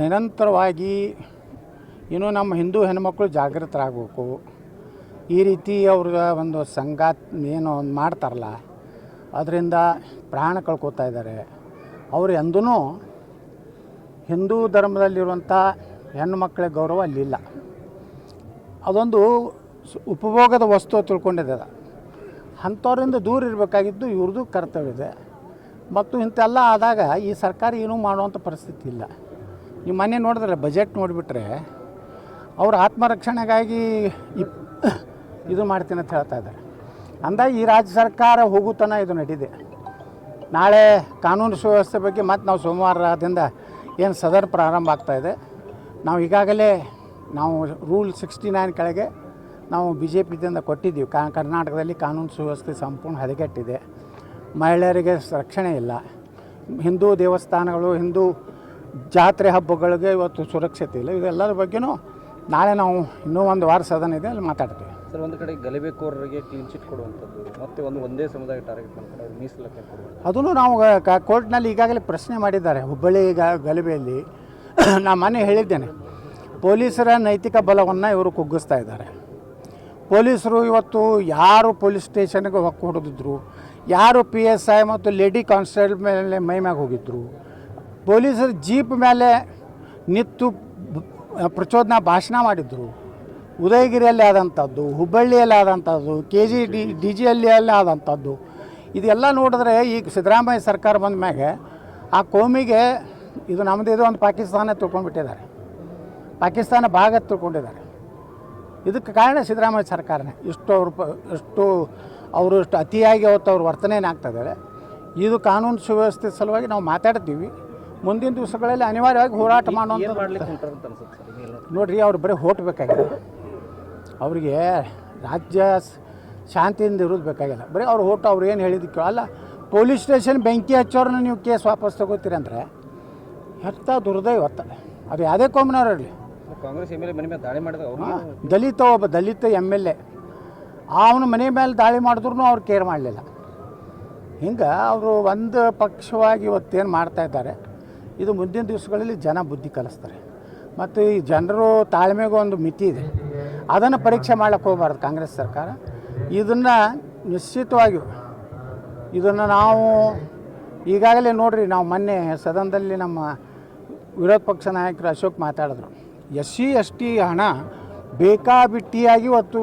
ನಿರಂತರವಾಗಿ ಇನ್ನೂ ನಮ್ಮ ಹಿಂದೂ ಹೆಣ್ಮಕ್ಳು ಜಾಗೃತರಾಗಬೇಕು. ಈ ರೀತಿ ಅವ್ರ ಒಂದು ಸಂಗಾತ್ ಏನು ಒಂದು ಮಾಡ್ತಾರಲ್ಲ, ಅದರಿಂದ ಪ್ರಾಣ ಕಳ್ಕೊತಾ ಇದ್ದಾರೆ. ಅವರು ಎಂದೂ ಹಿಂದೂ ಧರ್ಮದಲ್ಲಿರುವಂಥ ಹೆಣ್ಣು ಗೌರವ ಅಲ್ಲಿಲ್ಲ. ಅದೊಂದು ಉಪಭೋಗದ ವಸ್ತು ತಿಳ್ಕೊಂಡಿದೆ ಅಂಥವ್ರಿಂದ ದೂರ ಇರಬೇಕಾಗಿದ್ದು ಇವ್ರದ್ದು ಕರ್ತವ್ಯ ಇದೆ. ಮತ್ತು ಇಂಥೆಲ್ಲ ಆದಾಗ ಈ ಸರ್ಕಾರ ಏನೂ ಮಾಡುವಂಥ ಪರಿಸ್ಥಿತಿ ಇಲ್ಲ. ನೀವು ಮೊನ್ನೆ ನೋಡಿದ್ರೆ ಬಜೆಟ್ ನೋಡಿಬಿಟ್ರೆ ಅವ್ರ ಆತ್ಮರಕ್ಷಣೆಗಾಗಿ ಇಪ್, ಇದು ಮಾಡ್ತೀನಿ ಅಂತ ಹೇಳ್ತಾ ಇದ್ದಾರೆ. ಅಂದಾಗ ಈ ರಾಜ್ಯ ಸರ್ಕಾರ ಹೋಗುತನ ಇದು ನಡೀದೆ. ನಾಳೆ ಕಾನೂನು ಸುವ್ಯವಸ್ಥೆ ಬಗ್ಗೆ ಮತ್ತು ನಾವು ಸೋಮವಾರದಿಂದ ಏನು ಸದರ್ ಪ್ರಾರಂಭ ಆಗ್ತಾಯಿದೆ ನಾವು ಈಗಾಗಲೇ ನಾವು ರೂಲ್ ಸಿಕ್ಸ್ಟಿ ನೈನ್ ಕೆಳಗೆ ನಾವು ಬಿ ಜೆ ಪಿದಿಂದ ಕೊಟ್ಟಿದ್ದೀವಿ. ಕಾ, ಕರ್ನಾಟಕದಲ್ಲಿ ಕಾನೂನು ಸುವ್ಯವಸ್ಥೆ ಸಂಪೂರ್ಣ ಹದಗೆಟ್ಟಿದೆ. ಮಹಿಳೆಯರಿಗೆ ರಕ್ಷಣೆ ಇಲ್ಲ. ಹಿಂದೂ ದೇವಸ್ಥಾನಗಳು, ಹಿಂದೂ ಜಾತ್ರೆ ಹಬ್ಬಗಳಿಗೆ ಇವತ್ತು ಸುರಕ್ಷತೆ ಇಲ್ಲ. ಇದೆಲ್ಲರ ಬಗ್ಗೆನೂ ನಾಳೆ ನಾವು ಇನ್ನೂ ಒಂದು ವಾರ ಸದನ ಇದೆ ಅಲ್ಲಿ ಮಾತಾಡ್ತೀವಿ. ಸರ್ ಒಂದು ಕಡೆ ಗಲಭೆಕೋರರಿಗೆ ಕ್ಲೀನ್ ಚಿಟ್ ಕೊಡುವಂಥದ್ದು ಮತ್ತೆ ಒಂದು ಒಂದೇ ಸಮುದಾಯ ಟಾರ್ಗೆಟ್ ಮಾಡ್ಕೊಂಡು ಮೀಸಲಕ್ಕೆ ಮೀಸಲಾತಿ ಕೊಡುವಂಥದ್ದು. ಅದನ್ನು ನಾವು ಕ- ಕೋರ್ಟ್ನಲ್ಲಿ ಈಗಾಗಲೇ ಪ್ರಶ್ನೆ ಮಾಡಿದ್ದಾರೆ. ಹುಬ್ಬಳ್ಳಿ ಈಗ ಗಲಭೆಯಲ್ಲಿ ನಾ ಮನೆ ಹೇಳಿದ್ದೇನೆ. ಪೊಲೀಸರ ನೈತಿಕ ಬಲವನ್ನು ಇವರು ಕುಗ್ಗಿಸ್ತಾ ಇದ್ದಾರೆ. ಪೊಲೀಸರು ಇವತ್ತು ಯಾರು ಪೊಲೀಸ್ ಸ್ಟೇಷನ್ಗೆ ಹೊಕ್ಕು ಹೊಡೆದಿದ್ರು? ಯಾರು ಪಿ ಎಸ್ ಐ ಮತ್ತು ಲೇಡಿ ಕಾನ್ಸ್ಟೇಬಲ್ ಮೇಲೆ ಮೈ ಮ್ಯಾಗ ಹೋಗಿದ್ರು? ಪೊಲೀಸರು ಜೀಪ್ ಮೇಲೆ ನಿತ್ತು ಪ್ರಚೋದನ ಭಾಷಣ ಮಾಡಿದರು. ಉದಯಗಿರಿಯಲ್ಲಿ ಆದಂಥದ್ದು, ಹುಬ್ಬಳ್ಳಿಯಲ್ಲಿ ಆದಂಥದ್ದು ಕೆ ಜಿ ಡಿ ಡಿ ಜಿಯಲ್ಲಿ ಆದಂಥದ್ದು. ಇದೆಲ್ಲ ನೋಡಿದ್ರೆ ಈಗ ಸಿದ್ದರಾಮಯ್ಯ ಸರ್ಕಾರ ಬಂದ ಮ್ಯಾಗೆ ಆ ಕೋಮಿಗೆ ಇದು ನಮ್ಮದು ಇದು ಒಂದು ಪಾಕಿಸ್ತಾನ ತಿಳ್ಕೊಂಡ್ಬಿಟ್ಟಿದ್ದಾರೆ. ಪಾಕಿಸ್ತಾನ ಭಾಗ ತಿಳ್ಕೊಂಡಿದ್ದಾರೆ. ಇದಕ್ಕೆ ಕಾರಣ ಸಿದ್ದರಾಮಯ್ಯ ಸರ್ಕಾರನೇ. ಇಷ್ಟು ಅವರು ಇಷ್ಟು ಅವರು ಇಷ್ಟು ಅತಿಯಾಗಿ ಅವತ್ತು ಅವ್ರ ವರ್ತನೆ ಆಗ್ತಾ ಇದ್ದಾರೆ. ಇದು ಕಾನೂನು ಸುವ್ಯವಸ್ಥೆ ಸಲುವಾಗಿ ನಾವು ಮಾತಾಡ್ತೀವಿ. ಮುಂದಿನ ದಿವಸಗಳಲ್ಲಿ ಅನಿವಾರ್ಯವಾಗಿ ಹೋರಾಟ ಮಾಡುವಂಥ ನೋಡ್ರಿ ಅವ್ರು ಬರೀ ಹೋಟ್ ಬೇಕಾಗಿದೆ. ಅವರಿಗೆ ರಾಜ್ಯ ಶಾಂತಿಯಿಂದ ಇರೋದು ಬೇಕಾಗಿಲ್ಲ. ಬರೀ ಅವ್ರು ಹೋಟ್ ಅವ್ರು ಏನು ಹೇಳಿದ್ದಕ್ಕೆ ಅಲ್ಲ ಪೊಲೀಸ್ ಸ್ಟೇಷನ್ ಬೆಂಕಿ ಹಚ್ಚೋರನ್ನ ನೀವು ಕೇಸ್ ವಾಪಸ್ ತಗೋತೀರಿ ಅಂದರೆ ಹೆತ್ತ ದುರ್ದೈವತ್ತ ಅದು ಯಾವುದೇ ಕೋಮಿನವ್ರು ಇರಲಿ. ಕಾಂಗ್ರೆಸ್ ಎಂ ಎಲ್ ಎ ಮನೆ ಮೇಲೆ ದಾಳಿ ಮಾಡಿದ ದಲಿತ ಒಬ್ಬ ದಲಿತ ಎಂ ಎಲ್ ಎ. ಅವನ ಮನೆ ಮೇಲೆ ದಾಳಿ ಮಾಡಿದ್ರು ಅವ್ರು ಕೇರ್ ಮಾಡಲಿಲ್ಲ. ಹಿಂಗೆ ಅವರು ಒಂದು ಪಕ್ಷವಾಗಿ ಇವತ್ತೇನು ಮಾಡ್ತಾ ಇದ್ದಾರೆ ಇದು ಮುಂದಿನ ದಿವಸಗಳಲ್ಲಿ ಜನ ಬುದ್ಧಿ ಕಲಿಸ್ತಾರೆ. ಮತ್ತು ಈ ಜನರು ತಾಳ್ಮೆಗೂ ಒಂದು ಮಿತಿ ಇದೆ. ಅದನ್ನು ಪರೀಕ್ಷೆ ಮಾಡಕ್ಕೆ ಹೋಗಬಾರ್ದು ಕಾಂಗ್ರೆಸ್ ಸರ್ಕಾರ. ಇದನ್ನು ನಿಶ್ಚಿತವಾಗಿಯೂ ಇದನ್ನು ನಾವು ಈಗಾಗಲೇ ನೋಡ್ರಿ, ನಾವು ಮೊನ್ನೆ ಸದನದಲ್ಲಿ ನಮ್ಮ ವಿರೋಧ ಪಕ್ಷ ನಾಯಕರು ಅಶೋಕ್ ಮಾತಾಡಿದ್ರು. ಎಸ್ ಸಿ, ಎಸ್ ಟಿ ಹಣ ಬೇಕಾಬಿಟ್ಟಿಯಾಗಿ ಇವತ್ತು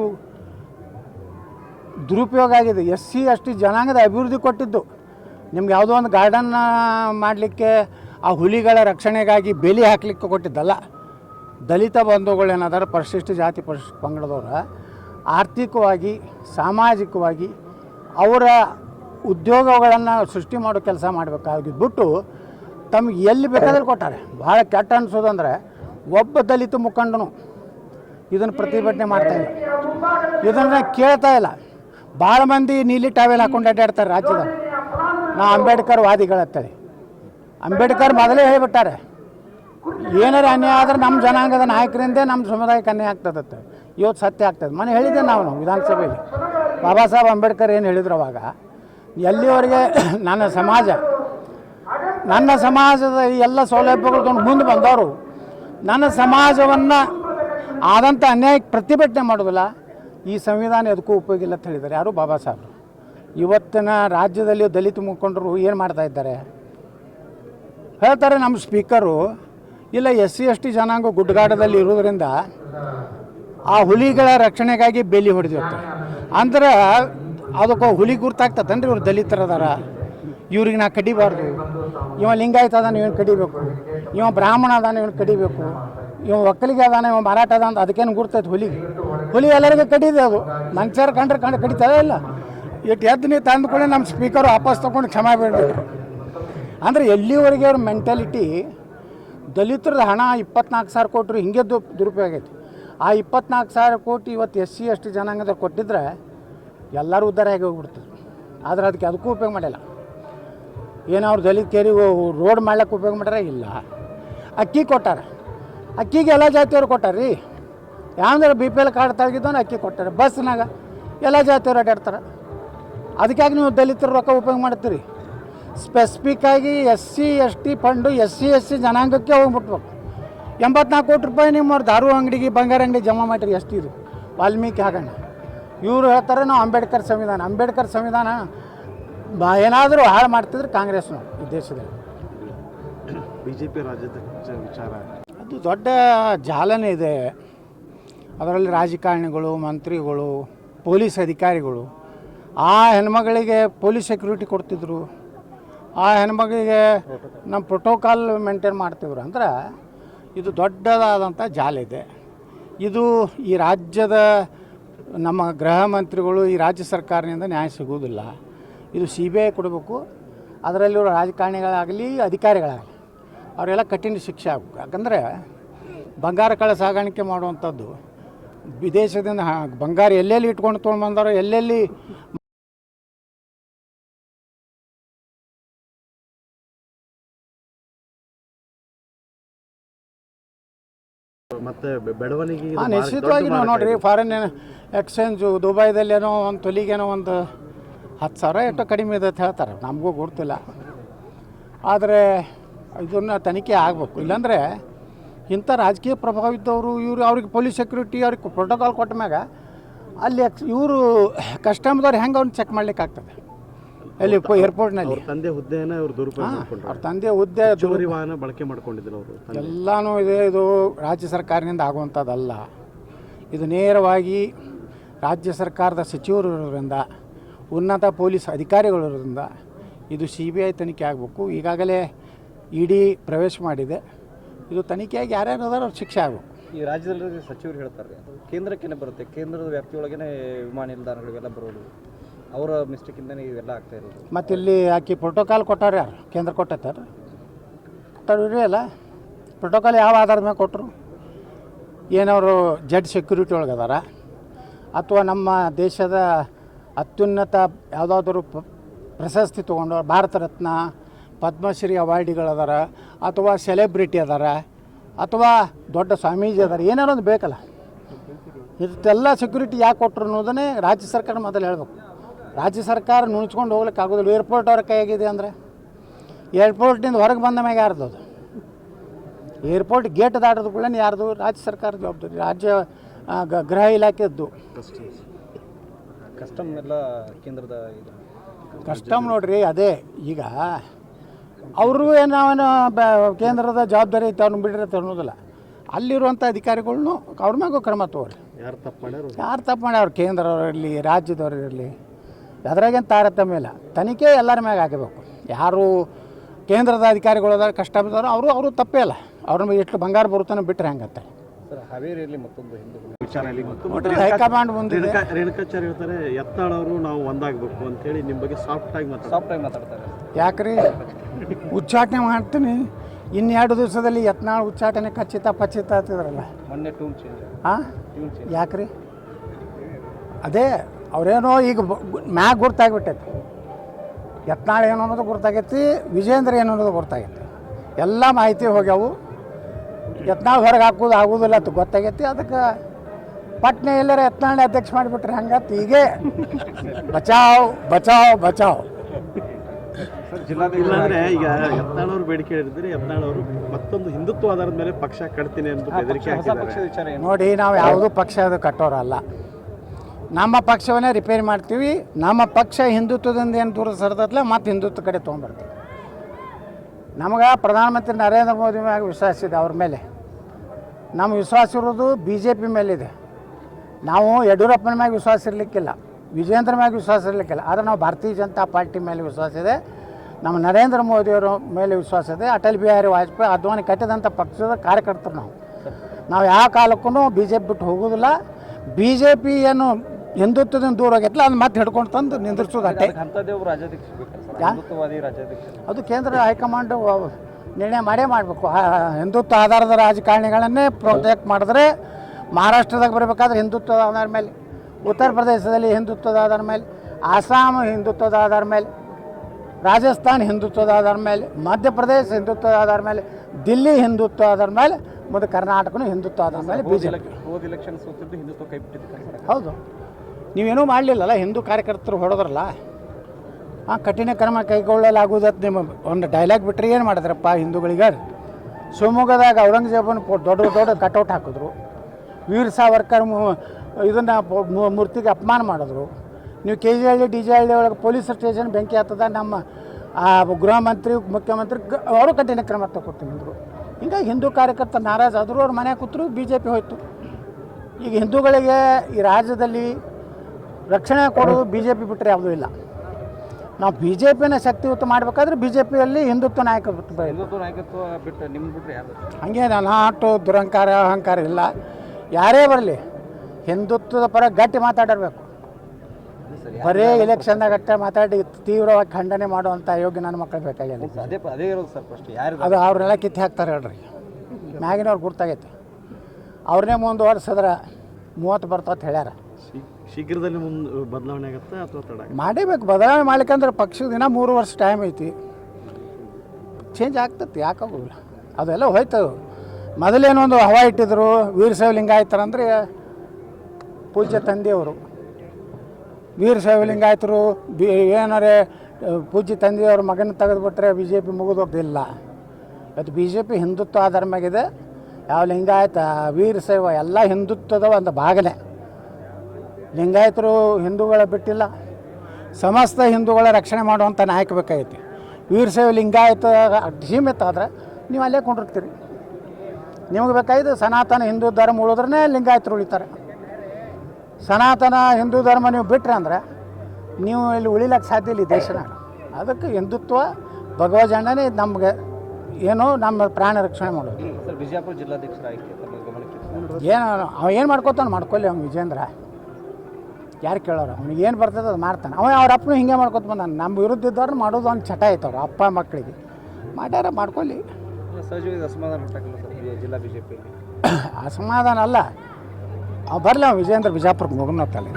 ದುರುಪಯೋಗ ಆಗಿದೆ. ಎಸ್ ಸಿ, ಎಸ್ ಟಿ ಜನಾಂಗದ ಅಭಿವೃದ್ಧಿ ಕೊಟ್ಟಿದ್ದು. ನಿಮ್ಗೆ ಯಾವುದೋ ಒಂದು ಗಾರ್ಡನ್ನ ಮಾಡಲಿಕ್ಕೆ ಆ ಹುಲಿಗಳ ರಕ್ಷಣೆಗಾಗಿ ಬೇಲಿ ಹಾಕಲಿಕ್ಕೆ ಕೊಟ್ಟಿದ್ದಲ್ಲ. ದಲಿತ ಬಂಧುಗಳೇನಾದಾರ ಪರಿಶಿಷ್ಟ ಜಾತಿ ಪರಿಶಿಷ್ಟ ಪಂಗಡದವರ, ಆರ್ಥಿಕವಾಗಿ, ಸಾಮಾಜಿಕವಾಗಿ ಅವರ ಉದ್ಯೋಗಗಳನ್ನು ಸೃಷ್ಟಿ ಮಾಡೋ ಕೆಲಸ ಮಾಡಬೇಕಾಗಿದ್ದು ಬಿಟ್ಟು ತಮಗೆ ಎಲ್ಲಿ ಬೇಕಾದ್ರೆ ಕೊಟ್ಟಾರೆ. ಭಾಳ ಕೆಟ್ಟ ಅನಿಸೋದಂದರೆ ಒಬ್ಬ ದಲಿತ ಮುಖಂಡನು ಇದನ್ನು ಪ್ರತಿಭಟನೆ ಮಾಡ್ತಾ ಇಲ್ಲ. ಇದನ್ನು ಕೇಳ್ತಾ ಇಲ್ಲ. ಭಾಳ ಮಂದಿ ನೀಲಿ ಟಾವೆಲ್ ಹಾಕೊಂಡು ಅಡ್ಡಾಡ್ತಾರೆ ರಾಜ್ಯದಾಗ ನಾ ಅಂಬೇಡ್ಕರ್ ವಾದಿಗಳತ್ತೇಳಿ ಅಂಬೇಡ್ಕರ್ ಮೊದಲೇ ಹೇಳಿಬಿಟ್ಟಾರೆ. ಏನಾರ ಅನ್ಯಾಯ ಆದ್ರೆ ನಮ್ಮ ಜನಾಂಗದ ನಾಯಕರಿಂದ ನಮ್ಮ ಸಮುದಾಯಕ್ಕೆ ಅನ್ಯಾಯ ಆಗ್ತದತ್ತೆ. ಇವತ್ತು ಸತ್ಯ ಆಗ್ತದೆ. ಮನೆ ಹೇಳಿದ್ದೆ ನಾವು ವಿಧಾನಸಭೆಯಲ್ಲಿ. ಬಾಬಾ ಸಾಹೇಬ್ ಅಂಬೇಡ್ಕರ್ ಏನು ಹೇಳಿದ್ರು ಅವಾಗ, ಎಲ್ಲಿವರೆಗೆ ನನ್ನ ಸಮಾಜ, ನನ್ನ ಸಮಾಜದ ಎಲ್ಲ ಸೌಲಭ್ಯಗಳು ತೊಗೊಂಡು ಮುಂದೆ ಬಂದವರು, ನನ್ನ ಸಮಾಜವನ್ನು ಆದಂಥ ಅನ್ಯಾಯಕ್ಕೆ ಪ್ರತಿಭಟನೆ ಮಾಡೋದಿಲ್ಲ ಈ ಸಂವಿಧಾನ ಎದಕ್ಕೂ ಉಪಯೋಗ ಇಲ್ಲ ಅಂತ ಹೇಳಿದ್ದಾರೆ. ಯಾರು? ಬಾಬಾ ಸಾಹೇಬರು. ಇವತ್ತಿನ ರಾಜ್ಯದಲ್ಲಿ ದಲಿತ ಮುಖಂಡರು ಏನು ಮಾಡ್ತಾ ಇದ್ದಾರೆ? ಹೇಳ್ತಾರೆ ನಮ್ಮ ಸ್ಪೀಕರು, ಇಲ್ಲ, ಎಸ್ ಸಿ, ಎಸ್ ಟಿ ಜನಾಂಗ ಗುಡ್ಡಗಾಡದಲ್ಲಿ ಇರೋದ್ರಿಂದ ಆ ಹುಲಿಗಳ ರಕ್ಷಣೆಗಾಗಿ ಬೇಲಿ ಹೊಡೆದಿರ್ತಾರೆ ಅಂದ್ರೆ ಅದಕ್ಕೆ ಹುಲಿ ಗುರ್ತಾಗ್ತದನ್ರಿ ಇವ್ರು ದಲಿತರದಾರ. ಇವ್ರಿಗೆ ನಾ ಕಡಿಬಾರ್ದು. ಇವ ಲಿಂಗಾಯತ ಅದಾನ, ಇವನು ಕಡಿಬೇಕು. ಇವ ಬ್ರಾಹ್ಮಣ ಅದಾನ, ಇವನು ಕಡಿಬೇಕು. ಇವ ಒಕ್ಕಲಿಗೆ ಅದಾನ, ಇವ ಮಾರಾಟ ಅದ ಅಂತ ಅದಕ್ಕೇನು ಗುರ್ತೈತೆ ಹುಲಿಗೆ? ಹುಲಿ ಎಲ್ಲರಿಗೂ ಕಡಿದೆ ಅದು. ಮಂಚಾರ ಕಂಡ್ರೆ ಕಂಡು ಇಲ್ಲ. ಇಟ್ಟು ಎದ್ದು ನೀವು ನಮ್ಮ ಸ್ಪೀಕರು ವಾಪಸ್ ತಗೊಂಡು ಕ್ಷಮೆ ಬೇಡಬೇಕು. ಅಂದರೆ ಎಲ್ಲಿವರೆಗೆ ಅವ್ರ ಮೆಂಟಾಲಿಟಿ ದಲಿತರದ ಹಣ ಇಪ್ಪತ್ನಾಲ್ಕು ಸಾವಿರ ಕೋಟಿ ಹಿಂಗೆ ದು ದುರುಪಯೋಗ ಐತಿ. ಆ ಇಪ್ಪತ್ನಾಲ್ಕು ಸಾವಿರ ಕೋಟಿ ಇವತ್ತು ಎಸ್ ಸಿ, ಎಸ್ ಟಿ ಜನಾಂಗದ ಕೊಟ್ಟಿದ್ರೆ ಎಲ್ಲರೂ ಉದ್ಧಾರ ಆಗಿ ಹೋಗ್ಬಿಡ್ತಾರೆ ಆದ್ರೆ ಅದಕ್ಕೆ ಅದಕ್ಕೂ ಉಪಯೋಗ ಮಾಡಿಲ್ಲ. ಏನೋ ಅವ್ರು ದಲಿತ ಕೇರಿ ರೋಡ್ ಮಾಡ್ಲಿಕ್ಕೆ ಉಪಯೋಗ ಮಾಡ್ಯಾರ? ಇಲ್ಲ. ಅಕ್ಕಿ ಕೊಟ್ಟಾರ. ಅಕ್ಕಿಗೆ ಎಲ್ಲ ಜಾತಿಯವ್ರು ಕೊಟ್ಟಾರ ರೀ ಯಾವಂದ್ರೆ ಬಿ ಪಿ ಎಲ್ ಕಾರ್ಡ್ ತೆಗಿದ್ದವನು ಅಕ್ಕಿ ಕೊಟ್ಟಾರೆ. ಬಸ್ನಾಗ ಎಲ್ಲ ಜಾತಿಯವ್ರು ಅಡ್ಡಾಡ್ತಾರೆ ಅದಕ್ಕಾಗಿ ನೀವು ದಲಿತರ ರೊಕ್ಕ ಉಪಯೋಗ ಮಾಡ್ತೀರಿ. ಸ್ಪೆಸಿಫಿಕ್ ಆಗಿ S C S T fund S C S C ಜನಾಂಗಕ್ಕೆ ಹೋಗ್ಬಿಟ್ಬೇಕು. ಎಂಬತ್ನಾಲ್ಕು ಕೋಟಿ ರೂಪಾಯಿ ನಿಮ್ಮ ದಾರು ಅಂಗಡಿಗೆ ಬಂಗಾರ ಅಂಗಡಿ ಜಮಾ ಮಾಡಿರಿ ಎಷ್ಟು ಇದು? ವಾಲ್ಮೀಕಿ ಹಾಗಣ್ಣ ಇವರು ಹೇಳ್ತಾರೆ ನಾವು ಅಂಬೇಡ್ಕರ್ ಸಂವಿಧಾನ. ಅಂಬೇಡ್ಕರ್ ಸಂವಿಧಾನ ಬ ಏನಾದರೂ ಹಾಳು ಮಾಡ್ತಿದ್ರೆ ಕಾಂಗ್ರೆಸ್ನು ಈ ದೇಶದಲ್ಲಿ. ಬಿ ಜೆ ಪಿ ರಾಜ್ಯಾಧ್ಯಕ್ಷ ವಿಚಾರ. ಅದು ದೊಡ್ಡ ಜಾಲನೆ ಇದೆ. ಅದರಲ್ಲಿ ರಾಜಕಾರಣಿಗಳು ಮಂತ್ರಿಗಳು ಪೊಲೀಸ್ ಅಧಿಕಾರಿಗಳು ಆ ಹೆಣ್ಮಗಳಿಗೆ ಪೊಲೀಸ್ ಸೆಕ್ಯೂರಿಟಿ ಕೊಡ್ತಿದ್ರು. ಆ ಹೆಣ್ಮಗಳಿಗೆ ನಮ್ಮ ಪ್ರೋಟೋಕಾಲ್ ಮೇಂಟೈನ್ ಮಾಡ್ತೀವ್ರ ಅಂದ್ರೆ ಇದು ದೊಡ್ಡದಾದಂಥ ಜಾಲ ಇದೆ. ಇದು ಈ ರಾಜ್ಯದ ನಮ್ಮ ಗೃಹ ಮಂತ್ರಿಗಳು ಈ ರಾಜ್ಯ ಸರ್ಕಾರದಿಂದ ನ್ಯಾಯ ಸಿಗುವುದಿಲ್ಲ. ಇದು ಸಿ ಬಿ ಐ ಕೊಡಬೇಕು. ಅದರಲ್ಲಿರೋ ರಾಜಕಾರಣಿಗಳಾಗಲಿ, ಅಧಿಕಾರಿಗಳಾಗಲಿ, ಅವರೆಲ್ಲ ಕಠಿಣ ಶಿಕ್ಷೆ ಆಗಬೇಕು. ಯಾಕಂದರೆ ಬಂಗಾರ ಕಳೆ ಸಾಗಾಣಿಕೆ ಮಾಡುವಂಥದ್ದು ವಿದೇಶದಿಂದ ಬಂಗಾರ ಎಲ್ಲೆಲ್ಲಿ ಇಟ್ಕೊಂಡು ತೊಗೊಂಡು ಬಂದಾರೋ, ಎಲ್ಲೆಲ್ಲಿ ಮತ್ತೆ ಬೆಳವಣಿಗೆ ಹಾಂ ನಿಶ್ಚಿತವಾಗಿ ನಾವು ನೋಡ್ರಿ ಫಾರಿನ್ ಫಾರಿನ್ ಎಕ್ಸ್ಚೇಂಜು ದುಬೈದಲ್ಲೇನೋ ಒಂದು ತೊಲಿಗೇನೋ ಒಂದು ಹತ್ತು ಸಾವಿರ ಎಷ್ಟು ಕಡಿಮೆ ಇದೆ ಅಂತ ಹೇಳ್ತಾರೆ. ನಮಗೂ ಗೊತ್ತಿಲ್ಲ. ಆದರೆ ಇದನ್ನು ತನಿಖೆ ಆಗಬೇಕು. ಇಲ್ಲಾಂದರೆ ಇಂಥ ರಾಜಕೀಯ ಪ್ರಭಾವ ಇದ್ದವರು ಇವರು ಅವ್ರಿಗೆ ಪೊಲೀಸ್ ಸೆಕ್ಯೂರಿಟಿ ಅವ್ರಿಗೆ ಪ್ರೋಟೋಕಾಲ್ ಕೊಟ್ಟ ಮ್ಯಾಗ ಅಲ್ಲಿ ಎಕ್ಸ್ ಇವರು ಕಸ್ಟಮ್ದವ್ರು ಹೆಂಗೆ ಅವ್ನು ಚೆಕ್ ಮಾಡ್ಲಿಕ್ಕೆ ಆಗ್ತದೆ ಎಲ್ಲಿ ಏರ್ಪೋರ್ಟ್ನಲ್ಲಿ ಅವ್ರ ತಂದೆ ಹುದ್ದೆಯನ್ನ ಇವ್ರು ದುರುಪಯೋಗ ಅವ್ರ ಮಾಡ್ಕೊಂಡ್ರು ತಂದೆ ಹುದ್ದೆ ಹೆಚ್ಚುವರಿ ವಾಹನ ಬಳಕೆ ಮಾಡ್ಕೊಂಡಿದ್ರು ಅವರು ಎಲ್ಲಾನು ಇದೆ ಇದು ರಾಜ್ಯ ಸರ್ಕಾರದಿಂದ ಆಗುವಂಥದ್ದಲ್ಲ. ಇದು ನೇರವಾಗಿ ರಾಜ್ಯ ಸರ್ಕಾರದ ಸಚಿವರು ಇರೋದ್ರಿಂದ ಉನ್ನತ ಪೊಲೀಸ್ ಅಧಿಕಾರಿಗಳಿರೋದ್ರಿಂದ ಇದು ಸಿ ಬಿ ಐ ತನಿಖೆ ಆಗಬೇಕು. ಈಗಾಗಲೇ ಇ ಡಿ ಪ್ರವೇಶ ಮಾಡಿದೆ. ಇದು ತನಿಖೆಯಾಗಿ ಯಾರ್ಯಾರು ಅದಾರೋ ಅವ್ರಿಗೆ ಶಿಕ್ಷೆ ಆಗಬೇಕು. ಈ ರಾಜ್ಯದಲ್ಲಿ ಸಚಿವರು ಹೇಳ್ತಾರೆ ಅದು ಕೇಂದ್ರಕ್ಕೇನೆ ಬರುತ್ತೆ. ಕೇಂದ್ರದ ವ್ಯಾಪ್ತಿಯೊಳಗೇನೆ ವಿಮಾನ ನಿಲ್ದಾಣಗಳಿಗೆಲ್ಲ ಬರೋದು. ಅವರ ಮಿಸ್ಟೇಕಿಂದನೇ ಇವೆಲ್ಲ ಆಗ್ತಾ ಇರೋದು. ಮತ್ತೆ ಇಲ್ಲಿ ಆಕಿ ಪ್ರೋಟೋಕಾಲ್ ಕೊಟ್ಟಾರ ಯಾರು? ಕೇಂದ್ರ ಕೊಟ್ಟತ್ತಾರ ಕೊಟ್ಟಾರ ಅಲ್ಲ. ಪ್ರೋಟೋಕಾಲ್ ಯಾವ ಆಧಾರದ ಮೇಲೆ ಕೊಟ್ಟರು ಏನವರು ಜಡ್ ಸೆಕ್ಯೂರಿಟಿ ಒಳಗೆ ಅದಾರ? ಅಥವಾ ನಮ್ಮ ದೇಶದ ಅತ್ಯುನ್ನತ ಯಾವುದಾದ್ರೂ ಪ್ರಶಸ್ತಿ ತೊಗೊಂಡು ಭಾರತ ರತ್ನ, ಪದ್ಮಶ್ರೀ ಅವಾರ್ಡಿಗಳದಾರ, ಅಥವಾ ಸೆಲೆಬ್ರಿಟಿ ಅದಾರ, ಅಥವಾ ದೊಡ್ಡ ಸ್ವಾಮೀಜಿ ಅದಾರ, ಏನಾರು ಒಂದು ಬೇಕಲ್ಲ? ಇದೆಲ್ಲ ಸೆಕ್ಯೂರಿಟಿ ಯಾಕೆ ಕೊಟ್ಟರು ಅನ್ನೋದನ್ನೇ ರಾಜ್ಯ ಸರ್ಕಾರ ಮೊದಲು ಹೇಳ್ಬೇಕು. ರಾಜ್ಯ ಸರ್ಕಾರ ನುಣಿಸ್ಕೊಂಡು ಹೋಗ್ಲಿಕ್ಕೆ ಆಗೋದಿಲ್ಲ. ಏರ್ಪೋರ್ಟ್ ಅವ್ರ ಕೈಯಾಗಿದೆ ಅಂದರೆ. ಏರ್ಪೋರ್ಟಿಂದ ಹೊರಗೆ ಬಂದ ಮ್ಯಾಗ ಯಾರ್ದು ಅದು? ಏರ್ಪೋರ್ಟ್ ಗೇಟ್ ದಾಟದ ಕೂಡ ಯಾರ್ದು? ರಾಜ್ಯ ಸರ್ಕಾರ ಜವಾಬ್ದಾರಿ. ರಾಜ್ಯ ಗೃಹ ಇಲಾಖೆದ್ದು ಕಸ್ಟಮ್ ಎಲ್ಲ ಕೇಂದ್ರದ ಕಸ್ಟಮ್ ನೋಡ್ರಿ ಅದೇ. ಈಗ ಅವರು ಏನೋ ಅವನು ಬ ಕೇಂದ್ರದ ಜವಾಬ್ದಾರಿ ಐತೆ ಅವ್ರನ್ನ ಬಿಡಿರತ್ತೆ ಅನ್ನೋದಿಲ್ಲ. ಅಲ್ಲಿರುವಂಥ ಅಧಿಕಾರಿಗಳ್ನು ಅವ್ರ ಮ್ಯಾಗೂ ಕ್ರಮ ತಗೋರಿ. ಯಾರು ತಪ್ಪು ಮಾಡ್ಯಾರ ಯಾರು ತಪ್ಪು ಮಾಡ್ಯಾರ? ಕೇಂದ್ರವ್ರು ಇರಲಿ ರಾಜ್ಯದವ್ರು ಇರಲಿ. ಅದ್ರಾಗೇನು ತಾರತಮ್ಯ ಇಲ್ಲ ತನಿಖೆ ಎಲ್ಲರ ಮ್ಯಾಗ ಆಗಬೇಕು ಯಾರು ಕೇಂದ್ರದ ಅಧಿಕಾರಿಗಳು ಅದಾರ ಬಿದ್ದಾರೋ ಅವರು ಅವರು ತಪ್ಪೇ ಇಲ್ಲ. ಅವ್ರ ಮೇಲೆ ಎಷ್ಟು ಬಂಗಾರ ಬರುತ್ತಾನೆ ಬಿಟ್ಟರೆ ಹೆಂಗತ್ತೆ ಸರ್ ಹಾವೇರಿಯಲ್ಲಿ ಮತ್ತೊಂದು ಹಿಂದೂ ವಿಚಾರ ಹೈಕಮಾಂಡ್ ಮುಂದೆ ರೇಣುಕಾ ರೇಣುಕಾಚಾರ್ಯ ಹೇಳ್ತಾರೆ ಎತ್ತಾಳವರು ನಾವು ಒಂದಾಗಬೇಕು ಅಂತೇಳಿ ನಿಮ್ಮ ಬಗ್ಗೆ ಸಾಫ್ಟ್ ಆಗಿ ಮಾತಾಡ್ತಾರೆ. ಸಾಫ್ಟ್ ಆಗಿ ಮಾತಾಡ್ತಾರೆ. ಯಾಕ್ರಿ? ಉಚ್ಚಾಟನೆ ಮಾಡ್ತೀನಿ. ಇನ್ನೆರಡು ದಿವಸದಲ್ಲಿ ಯತ್ನಾಳ್ ಉಚ್ಚಾಟನೆ ಖಚಿತ ಪಚಿತ ಆಗ್ತಿದ್ರಲ್ಲ ಮೊನ್ನೆ ಟೂನ್ ಚೇಂಜ್ ಹಾಂ ಯಾಕ್ರಿ? ಅದೇ ಅವರೇನೋ ಈಗ ಮ್ಯಾಗ ಗುರ್ತಾಗ್ಬಿಟ್ಟೈತಿ. ಯತ್ನಾಳ್ ಏನು ಅನ್ನೋದು ಗುರ್ತಾಗೈತಿ ವಿಜೇಂದ್ರ ಏನು ಅನ್ನೋದು ಗೊತ್ತಾಗೈತಿ ಎಲ್ಲ ಮಾಹಿತಿ ಹೋಗ್ಯಾವು. ಯತ್ನಾಳ್ ಹೊರಗೆ ಹಾಕೋದು ಆಗೋದಿಲ್ಲ ಅಂತ ಗೊತ್ತಾಗೈತಿ. ಅದಕ್ಕೆ ಪಟ್ನೆ ಎಲ್ಲರ ಯತ್ನಾಳ್ ಅಧ್ಯಕ್ಷ ಮಾಡಿಬಿಟ್ರೆ ಹಂಗತ್? ಹೀಗೆ. ಬಚಾವ್ ಬಚಾವ್ ಬಚಾವ್. ಇಲ್ಲಾಂದ್ರೆ ಈಗ ಯತ್ನಾಳವ್ರು ಬೇಡಿಕೆ ಹೇಳಿದ್ರೆ ಯತ್ನಾಳವರು ಮತ್ತೊಂದು ಹಿಂದುತ್ವ ಆಧಾರದ ಮೇಲೆ ಪಕ್ಷ ಕಟ್ತೀನಿ ಅಂತ ನೋಡಿ ನಾವು ಯಾವುದೂ ಅದು ಕಟ್ಟೋರಲ್ಲ. ನಮ್ಮ ಪಕ್ಷವನ್ನೇ ರಿಪೇರಿ ಮಾಡ್ತೀವಿ. ನಮ್ಮ ಪಕ್ಷ ಹಿಂದುತ್ವದಿಂದ ಏನು ದೂರ ಸರಿದತ್ಲ ಮತ್ತು ಹಿಂದುತ್ವ ಕಡೆ ತೊಗೊಂಬರ್ತೀವಿ ನಮಗೆ ಪ್ರಧಾನಮಂತ್ರಿ ನರೇಂದ್ರ ಮೋದಿ ಮ್ಯಾಗೆ ವಿಶ್ವಾಸ ಇದೆ ಅವ್ರ ಮೇಲೆ. ನಮ್ಮ ವಿಶ್ವಾಸ ಇರೋದು ಬಿ ಜೆ ಪಿ ಮೇಲಿದೆ. ನಾವು ಯಡಿಯೂರಪ್ಪನ ಮ್ಯಾಗ ವಿಶ್ವಾಸ ಇರಲಿಕ್ಕಿಲ್ಲ ವಿಜೇಂದ್ರ ಮ್ಯಾಗ ವಿಶ್ವಾಸ ಇರಲಿಕ್ಕಿಲ್ಲ ಆದರೆ ನಾವು ಭಾರತೀಯ ಜನತಾ ಪಾರ್ಟಿ ಮೇಲೆ ವಿಶ್ವಾಸ ಇದೆ. ನಮ್ಮ ನರೇಂದ್ರ ಮೋದಿಯವರ ಮೇಲೆ ವಿಶ್ವಾಸ ಇದೆ. ಅಟಲ್ ಬಿಹಾರಿ ವಾಜಪೇಯಿ ಅದ್ವಾನಿ ಕಟ್ಟಿದಂಥ ಪಕ್ಷದ ಕಾರ್ಯಕರ್ತರು ನಾವು. ನಾವು ಯಾವ ಕಾಲಕ್ಕೂ ಬಿ ಜೆ ಪಿ ಬಿಟ್ಟು ಹೋಗೋದಿಲ್ಲ. ಬಿ ಜೆ ಪಿ ಏನು ಹಿಂದುತ್ವದಿಂದ ದೂರ ಆಗೈತಲ್ಲ ಅದನ್ನ ಮತ್ತೆ ಹಿಡ್ಕೊಂಡು ತಂದು ನಿಂದಿರ್ಸೋದು ಅಟ್ಟೆ. ಅದು ಕೇಂದ್ರ ಹೈಕಮಾಂಡ್ ನಿರ್ಣಯ ಮಾಡೇ ಮಾಡಬೇಕು. ಹಿಂದುತ್ವ ಆಧಾರದ ರಾಜಕಾರಣಿಗಳನ್ನೇ ಪ್ರೊಟೆಕ್ಟ್ ಮಾಡಿದ್ರೆ ಮಹಾರಾಷ್ಟ್ರದಾಗ ಬರಬೇಕಾದ್ರೆ ಹಿಂದುತ್ವದ ಆಧಾರ ಮೇಲೆ ಉತ್ತರ ಪ್ರದೇಶದಲ್ಲಿ ಹಿಂದುತ್ವದ ಆಧಾರ ಮೇಲೆ ಆಸಾಮ್ ಹಿಂದುತ್ವದ ಆಧಾರ ಮೇಲೆ ರಾಜಸ್ಥಾನ್ ಹಿಂದುತ್ವದ ಆಧಾರ ಮೇಲೆ ಮಧ್ಯಪ್ರದೇಶ ಹಿಂದುತ್ವದ ಆಧಾರ ಮೇಲೆ ದಿಲ್ಲಿ ಹಿಂದುತ್ವ ಆಧಾರ ಮೇಲೆ ಮತ್ತು ಕರ್ನಾಟಕನೂ ಹಿಂದುತ್ವ ಆಧಾರ ಮೇಲೆ ಬಿ ಜೆ ಪಿ ಹೋದ. ನೀವೇನೂ ಮಾಡಲಿಲ್ಲಲ್ಲ, ಹಿಂದೂ ಕಾರ್ಯಕರ್ತರು ಹೊಡೆದ್ರಲ್ಲ ಆ ಕಠಿಣ ಕ್ರಮ ಕೈಗೊಳ್ಳಲಾಗುವುದತ್ತು ನಿಮ್ಮ ಒಂದು ಡೈಲಾಗ್ ಬಿಟ್ಟರೆ ಏನು ಮಾಡಿದ್ರಪ್ಪ ಹಿಂದೂಗಳಿಗೆ ಶಿವಮೊಗ್ಗದಾಗ ಔರಂಗಜೇಬನ ದೊಡ್ಡ ದೊಡ್ಡ ಕಟೌಟ್ ಹಾಕಿದ್ರು. ವೀರ್ ಸಾವರ್ಕರ್ ಇದನ್ನು ಮೂರ್ತಿಗೆ ಅಪಮಾನ ಮಾಡಿದ್ರು. ನೀವು K G Halli D G Halli ಒಳಗೆ ಪೊಲೀಸ್ ಸ್ಟೇಷನ್ ಬೆಂಕಿ ಹತ್ತದ, ನಮ್ಮ ಆ ಗೃಹ ಮಂತ್ರಿ, ಮುಖ್ಯಮಂತ್ರಿ ಅವರು ಕಠಿಣ ಕ್ರಮ ತಗೋತೀನಿ ಅಂದರು ಹಿಂಗಾಗಿ ಹಿಂದೂ ಕಾರ್ಯಕರ್ತ ನಾರಾಜ್ ಆದರೂ, ಅವ್ರ ಮನೆ ಕೂತರು ಬಿ ಜೆ ಪಿ ಹೋಯ್ತು. ಈಗ ಹಿಂದೂಗಳಿಗೆ ಈ ರಾಜ್ಯದಲ್ಲಿ ರಕ್ಷಣೆ ಕೊಡೋದು ಬಿ ಜೆ ಪಿ ಬಿಟ್ಟರೆ ಯಾವುದೂ ಇಲ್ಲ. ನಾವು ಬಿ ಜೆ ಪಿನ ಶಕ್ತಿಯುತ ಮಾಡಬೇಕಾದ್ರೆ ಬಿ ಜೆ ಪಿಯಲ್ಲಿ ಹಿಂದುತ್ವ ನಾಯಕ. ಹಿಂದುತ್ವ ನಾಯಕತ್ವ ಬಿಟ್ಟು ನಿಮ್ಮ ಬಿಟ್ಟರೆ ಯಾರು? ಹಂಗೆ ನಾಟು ದುರಂಕಾರ ಅಹಂಕಾರ ಇಲ್ಲ. ಯಾರೇ ಬರಲಿ ಹಿಂದುತ್ವದ ಪರ ಗಟ್ಟಿ ಮಾತಾಡಿರ್ಬೇಕು. ಬರೇ ಎಲೆಕ್ಷನ್ದಾಗ ಅಷ್ಟೇ ಮಾತಾಡಿ ತೀವ್ರವಾಗಿ ಖಂಡನೆ ಮಾಡುವಂಥ ಯೋಗ್ಯ ನನ್ನ ಮಕ್ಕಳು ಬೇಕಾಗಿಲ್ಲ. ಅದೇ ಅದೇ ಇರೋದು ಸರ್ ಫಸ್ಟ್ ಯಾರು ಅದು ಅವ್ರನ್ನೆಲ್ಲ ಕಿತ್ತಿ ಹಾಕ್ತಾರೆ ಹೇಳ್ರಿ. ಮ್ಯಾಗಿನವ್ರು ಗುರ್ತಾಗೈತೆ. ಅವ್ರನ್ನೇ ಮುಂದುವರ್ಸಿದ್ರೆ ಮೂವತ್ತು ಬರ್ತಾವ ಹೇಳ್ಯಾರ. ಶೀ- ಶೀಘ್ರದಲ್ಲಿ ಮುಂದೆ ಬದಲಾವಣೆ ಆಗುತ್ತೆ ಅಥವಾ ತಡ ಮಾಡಬೇಕು. ಬದಲಾವಣೆ ಮಾಡ್ಲಿಕ್ಕಂದ್ರೆ ಪಕ್ಷದ ದಿನ ಮೂರು ವರ್ಷ ಟೈಮ್ ಐತಿ. ಚೇಂಜ್ ಆಗ್ತತಿ ಯಾಕಾಗೋದಿಲ್ಲ ಅದೆಲ್ಲ ಹೋಯ್ತು. ಮೊದಲೇನೊಂದು ಹವಾ ಇಟ್ಟಿದ್ರು ವೀರಶೈವ ಲಿಂಗಾಯತರಂದ್ರೆ ಪೂಜ್ಯ ತಂದೆಯವರು. ವೀರಶೈವ ಲಿಂಗಾಯತರು ಬಿ, ಏನಾರೇ ಪೂಜೆ ತಂದೆಯವ್ರ ಮಗನ ತೆಗೆದುಬಿಟ್ರೆ ಬಿ ಜೆ ಪಿ ಮುಗಿದೋಗಿಲ್ಲ ಇವತ್ತು ಬಿ ಜೆ ಪಿ ಹಿಂದುತ್ವ ಆಧಾರ ಮ್ಯಾಗಿದೆ ಯಾವ ಲಿಂಗಾಯತ ವೀರಶೈವ ಎಲ್ಲ ಹಿಂದುತ್ವದ ಒಂದು ಭಾಗನೇ. ಲಿಂಗಾಯತರು ಹಿಂದೂಗಳ ಬಿಟ್ಟಿಲ್ಲ. ಸಮಸ್ತ ಹಿಂದೂಗಳ ರಕ್ಷಣೆ ಮಾಡುವಂಥ ನಾಯಕ ಬೇಕಾಗೈತಿ. ವೀರಶೈವ ಲಿಂಗಾಯತ ಸೀಮಿತ ಆದರೆ ನೀವು ಅಲ್ಲೇ ಕೊಂಡಿರ್ತೀರಿ. ನಿಮಗೆ ಬೇಕಾಗಿದ್ದು ಸನಾತನ ಹಿಂದೂ ಧರ್ಮ ಉಳಿದ್ರೆ ಲಿಂಗಾಯತರು ಉಳಿತಾರೆ. ಸನಾತನ ಹಿಂದೂ ಧರ್ಮ ನೀವು ಬಿಟ್ರೆ ಅಂದ್ರೆ ನೀವು ಇಲ್ಲಿ ಉಳಿಲಕ್ಕೆ ಸಾಧ್ಯ ಇಲ್ಲ ಈ ದೇಶನ ಅದಕ್ಕೆ ಹಿಂದುತ್ವ ಭಗವಜಂಡನೇ ನಮಗೆ ಏನು ನಮ್ಮ ಪ್ರಾಣ ರಕ್ಷಣೆ ಮಾಡೋದು. ಏನು ಅವ ಏನು ಮಾಡ್ಕೋತಾನೆ ಮಾಡ್ಕೊಳ್ಳಿ ಅವ್ನು ವಿಜೇಂದ್ರ ಯಾರು ಕೇಳೋರು? ಅವ್ನಿಗೆ ಏನು ಬರ್ತದೆ ಅದು ಮಾಡ್ತಾನೆ. ಅವ ಅವ್ರ ಅಪ್ಪನು ಹಿಂಗೆ ಮಾಡ್ಕೊತ ಬಂದ ನಮ್ಮ ವಿರುದ್ಧ ಇದ್ದವ್ರು ಮಾಡೋದು ಒಂದು ಚಟ ಐತೆ ಅವ್ರ ಅಪ್ಪ ಮಕ್ಕಳಿಗೆ ಮಾಡ್ಯಾರ ಮಾಡ್ಕೊಳ್ಳಿ. ಸಹಜವಾಗಿ ಅಸಮಾಧಾನ ಉಂಟಾಗಿಲ್ಲ ಸರ್ ಬಿ- ಜಿಲ್ಲಾ ಪಿ ಅಸಮಾಧಾನ ಅಲ್ಲ. ಅವ ಬರಲಿ ಅವ ವಿಜೇಂದ್ರ ಮಗನ ಮುಗಿನತ್ತಲ್ಲ